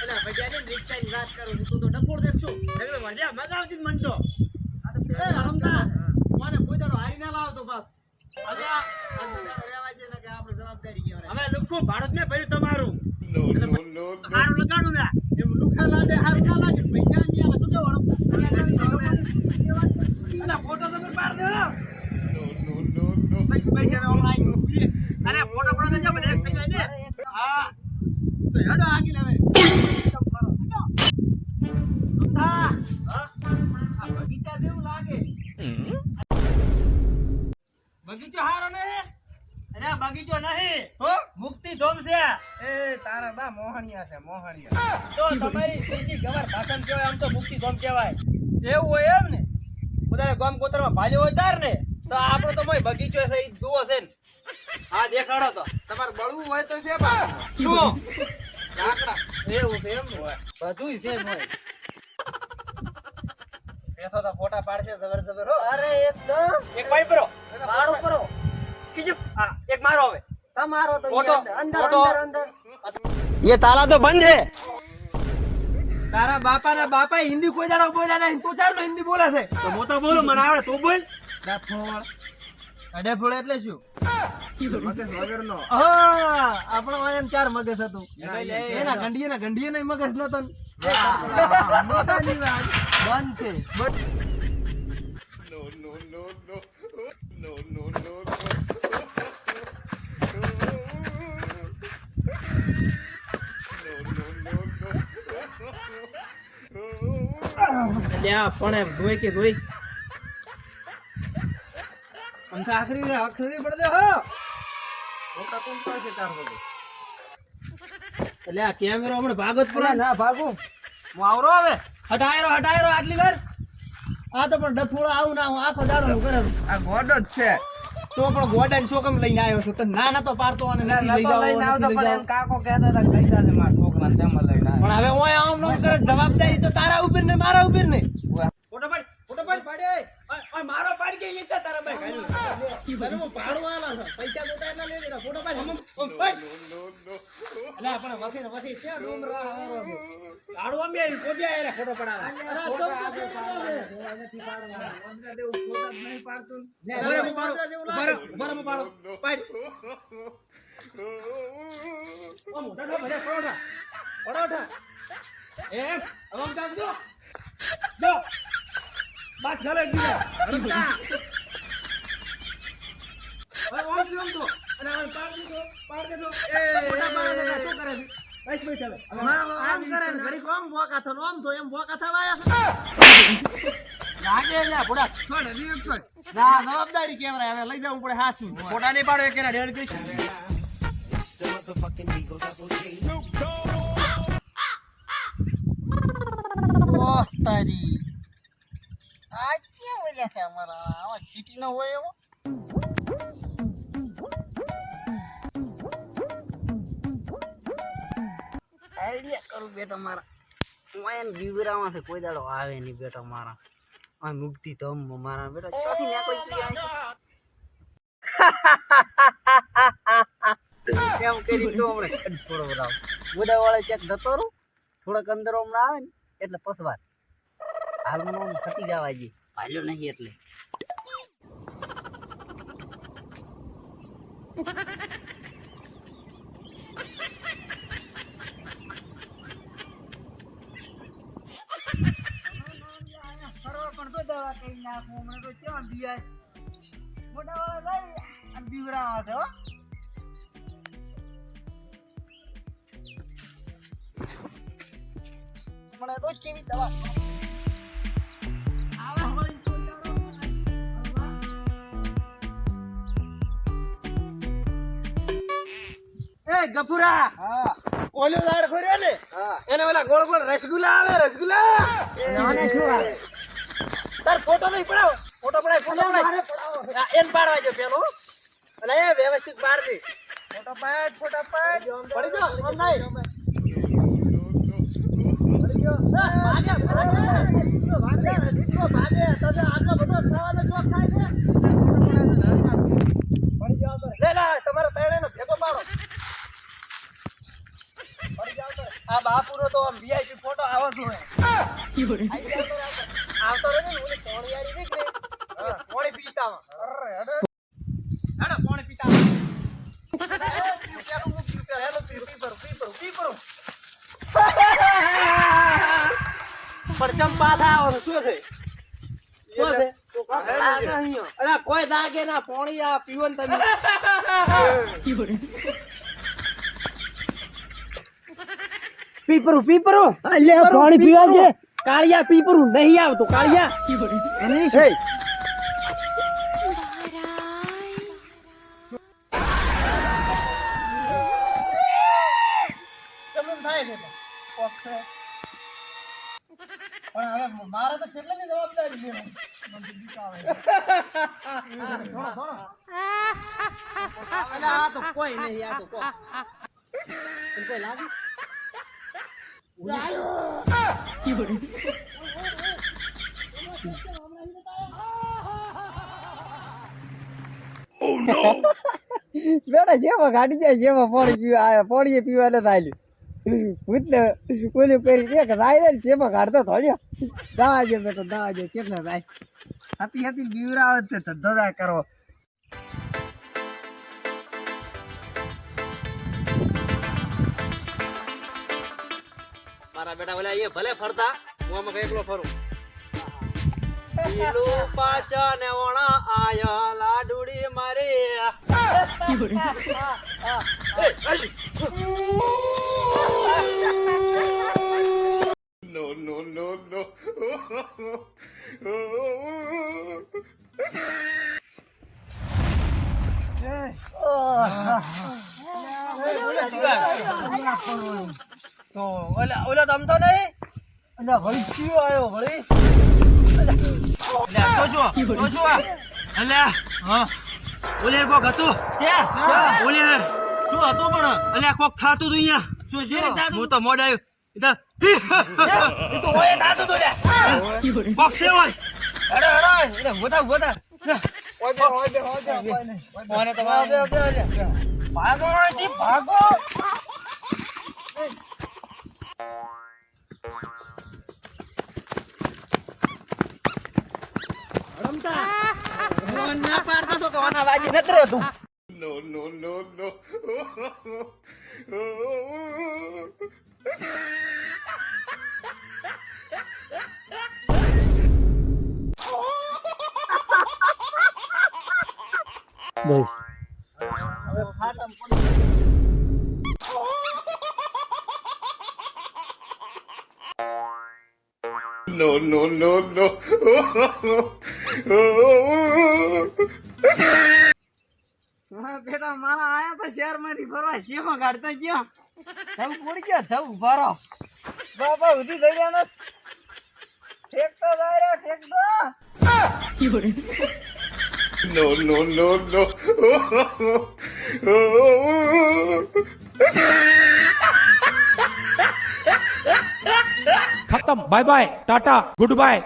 ને તો તો? ના તો ને ને અને ને ને ને ને રિક્ષાની વાત કરું તું. તો ડફોડ છું એટલે આવતી જ મન તો એ હમદા મને કોઈ દાડો હારી ના લાવતો બસ. આ તો રહેવા કે આપણે જવાબદારી કહેવાય. હવે લુખું ભારત મેં ભર્યું તમારું. હારું લગાડું ને. એમ લુખા લાગે હારું ના લાગે પૈસા નહીં આવે શું કેવું અલા ફોટો તમે પાડ દે. અરે ફોટો પડો દેજો મને એક થઈ જાય ને. હા. તો હેડો આગી એ તારા બા મોહણિયા છે મોહણિયા. તો તમારી દેશી ગવાર ભાષામાં કહેવાય આમ તો મુક્તિ ગોમ કહેવાય. એવું હોય એમ ને? બધા ગોમ કોતરમાં ભાલ્યો હોય તાર ને? તો આપણો તો મોય બગીચો છે ઈ જુઓ છે ને. હા દેખાડો તો. તમારે બળવું હોય તો છે બા. શું? લાકડા એવું છે એમ ને? હોય. બધું છે મોય બેસો તો ફોટા પાડશે જબર જબર હો. અરે એકદમ એક ભાઈ પરો મારો કરો. બીજું હા એક મારો હવે. તમારો તો અંદર અંદર અંદર. ये તાલા તો બંધ છે તારા બાપા ના બાપા હિન્દી કોઈ દાડો બોલ્યા નહીં તું ચાલો હિન્દી બોલે છે. તો હું તો બોલું મને આવડે તું બોલ. ડફોળ અડેફોળ એટલે શું? આપણો એમ ચાર મગજ હતું. એના ગંડીએ ના ગંડીએ નહીં મગજ નતો બંધ છે. ત્યાં પણ એમ ધોઈ કે ધોઈ. આમ તો આખરી આખરી પડદે હો. મોટા કોણ પાસે તાર વગર? એટલે આ કેમેરો હમણાં ભાગત પૂરા ના ભાગું. હું આવરો હવે. હટાયરો હટાયરો આટલી વાર. આ તો પણ ડફોળો આવું ના હું આખો દાડો હું કરે. આ ગોડ જ છે. તો પણ ગોડા ને કેમ લઈને આવ્યો છું. તો ના ના તો પાડતો અને નથી લઈ જાવ કાકો કહેતા હતા મારા છોકરાને લઈને પણ હવે હું આમ નમ કરે જવાબદારી તો તારા ઉપર ને મારા ઉપર ને ફોટો પાડ ફોટો પાડ પાડે મારો પાડ કે તારા ભાઈ કાઢ્યું મને હું ભાડું આલા છે પૈસા ફોટો પાડ હમ પાડ અલા પણ ને છે અમે ફોટો પડાવે ફોટા નથી. અંદર ફોટા જ નહીં પાડતું ને. પાડ. ઓ મોટા થા, ભલે પરોઠા. પરોઠા. એમ, હવે આમ કામ. જો. તો. અને હવે પાડ દીધો, પાડ દીધો. એ, મોટા પાડે છે, શું કરે છે? બસ બેઠ હવે. આમ કરે ને, ઘડીક આમ વોકા થયો, આમ થયો, એમ વોકા થવા આયા છે. લાગે લ્યા, ભોળા. છોડ, હજી છોડ. ના, જવાબદારી કેવરાય, હવે લઈ જવું પડે હાસી ફોટા નહીં પાડો એકેના ડેઢ કઈશ. ઓહ, તારી. આ ક્યાં ઓલ્યા છે અમારા? આવા સિટી નો હોય એવો? આઈડિયા કરું બેટા મારા હું એને બીવરામાં છે કોઈ દાડો આવે નહીં બેટા મારા આ મુક્તિ તો મારા બેટા ચોથી નીકળી આ એમ કરી તો હમણે થોડો રાવ. ગોડા વાળા ચેક જતો રહું, થોડાક અંદર હમણાં આવે ને, એટલે પસવાર. હાલમાં આમ ખટી જવા જઈએ હાલ્યો નહીં એટલે. મોટા વાળા લઈ અને બીવરાવા છે મને રોજ કેવી દવા એ ગફુરા! હા, ઓલો દાડ ખોર્યો ને? હા. એને ઓલા ગોળ ગોળ રસગુલ્લા આવે રસગુલ્લા! એ, આને શું આવે? તાર ફોટો નહીં પડાવો. ફોટો પડાય ફોટો પડાય. એન એને પાડવા જો પેલો. અને એ વ્યવસ્થિત પાડ દે ફોટો પાડ ફોટો પાડ. પડી ગયો? આમ નહીં. આ બાપુનો તો આમ VIP ફોટો આવો જોઈએ આવતો રહે ને, ઓલી પોણી યારી ને પોણી પીતા. પણ ચમ પાછા આવો શું છે? શું છે? અરે કોઈ દાગે ના પોણી આ પીવો ને તમે. પીપરું પીપરું. પાણી પીવા છે કાળિયા પીપરું. નહીં આવતું કાળિયા. પણ હવે મારે તો કેટલાની જવાબદારી છે. મને બીક આવે. થોડો, થોડો. આ તો કોઈ નહીં આ તો પીવા આવે પાણી પીવા નથી આલ્યું ભૂતને ઓલું કરી એક રાય ને જેમાં કાઢતો થોડ્યો દાજે બેટો દાજે કેટલા ભાઈ હતી હતી બીવરાવ તે ધંધો કરો મારા બેટા ભલે અહીંયા ભલે ફરતા હું આમાં કઈ એકલો ફરું પીલું પાચા ને ઓણા આયા લાડુડી મારે તો ઓલા નહીં અલ્યા વળી કયો આવ્યો વળી અલ્યા તો જો તો જો અલ્યા હા ઓલે કોક હતું ક્યાં ઓલે શું હતું પણ અલ્યા કોક ખાતું હતું અહીંયા શું છે હું તો મોડ આવ્યો ઇધર એ તો ઓય ખાતું 알아 લે કોક 뭐다 ઓય હેડો હેડો એટલે ગોતા ગોતા કોને તો ભાગો અહીંથી, ભાગો રમતા મોહન ના પાડતો તો કે ઓના વાજી નથી રહેતું બસ. નો નો નો નો બેટા મારા આયા તો શહેરમાંથી ફરવા શેમાં કાઢતા ગયો? થવું પડી ગયો થવું ભરો બાપા ઉધી થઈ ગયા no, no, no, no. Oh, oh, oh, Khatam. Bye bye. Tata. Goodbye.